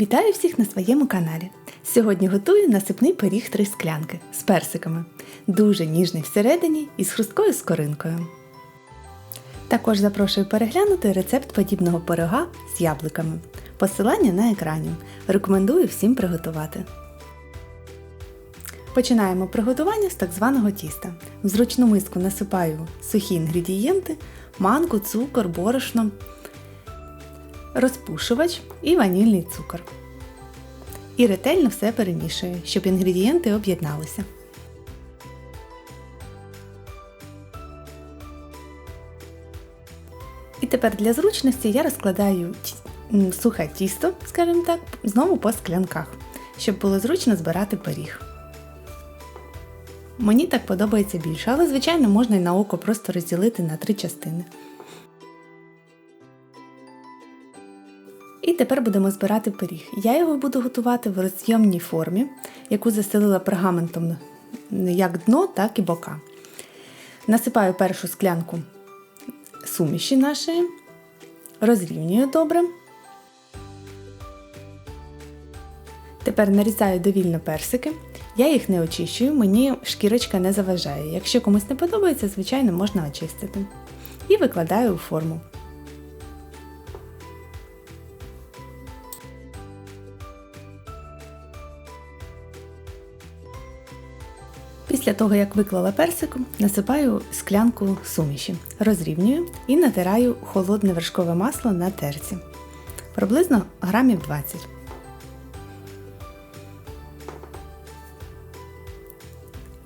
Вітаю всіх на своєму каналі. Сьогодні готую насипний пиріг три склянки з персиками. Дуже ніжний всередині і з хрусткою скоринкою. Також запрошую переглянути рецепт подібного пирога з яблуками. Посилання на екрані. Рекомендую всім приготувати. Починаємо приготування з так званого тіста. В зручну миску насипаю сухі інгредієнти, манку, цукор, борошно, розпушувач і ванільний цукор. І ретельно все перемішую, щоб інгредієнти об'єдналися. І тепер для зручності я розкладаю сухе тісто, скажімо так, знову по склянках, щоб було зручно збирати пиріг. Мені так подобається більше, але звичайно можна і на око просто розділити на три частини. І тепер будемо збирати пиріг. Я його буду готувати в роз'ємній формі, яку застелила пергаментом як дно, так і бока. Насипаю першу склянку суміші нашої, розрівнюю добре. Тепер нарізаю довільно персики. Я їх не очищую, мені шкірочка не заважає. Якщо комусь не подобається, звичайно, можна очистити. І викладаю у форму. Після того, як виклала персиком, насипаю склянку суміші, розрівнюю і натираю холодне вершкове масло на терці. Приблизно грамів 20.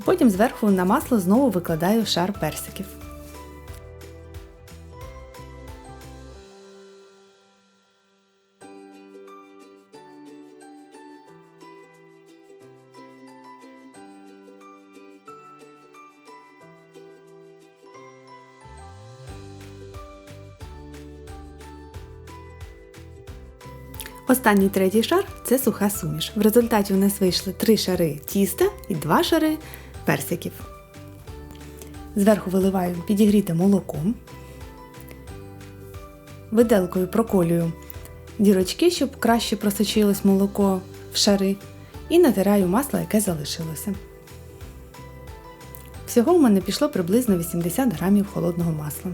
Потім зверху на масло знову викладаю шар персиків. Останній третій шар це суха суміш. В результаті у нас вийшли три шари тіста і два шари персиків. Зверху виливаю підігріте молоко. Виделкою проколюю дірочки, щоб краще просочилось молоко в шари, і натираю масло, яке залишилося. Всього в мене пішло приблизно 80 грамів холодного масла.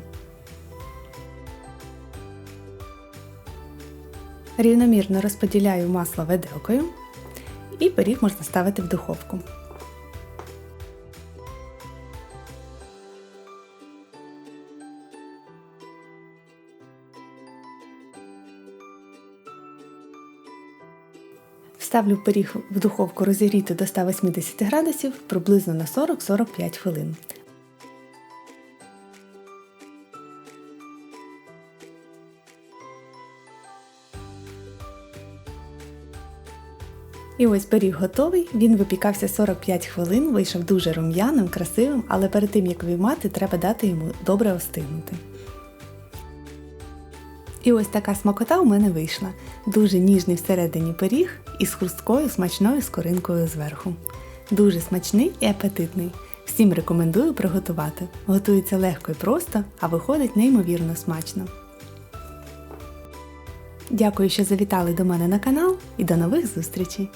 Рівномірно розподіляю масло виделкою і пиріг можна ставити в духовку. Ставлю пиріг в духовку розігріти до 180 градусів приблизно на 40-45 хвилин. І ось пиріг готовий, він випікався 45 хвилин, вийшов дуже рум'яним, красивим, але перед тим як виймати, треба дати йому добре остигнути. І ось така смакота у мене вийшла. Дуже ніжний всередині пиріг із хрусткою смачною скоринкою зверху. Дуже смачний і апетитний. Всім рекомендую приготувати. Готується легко і просто, а виходить неймовірно смачно. Дякую, що завітали до мене на канал і до нових зустрічей!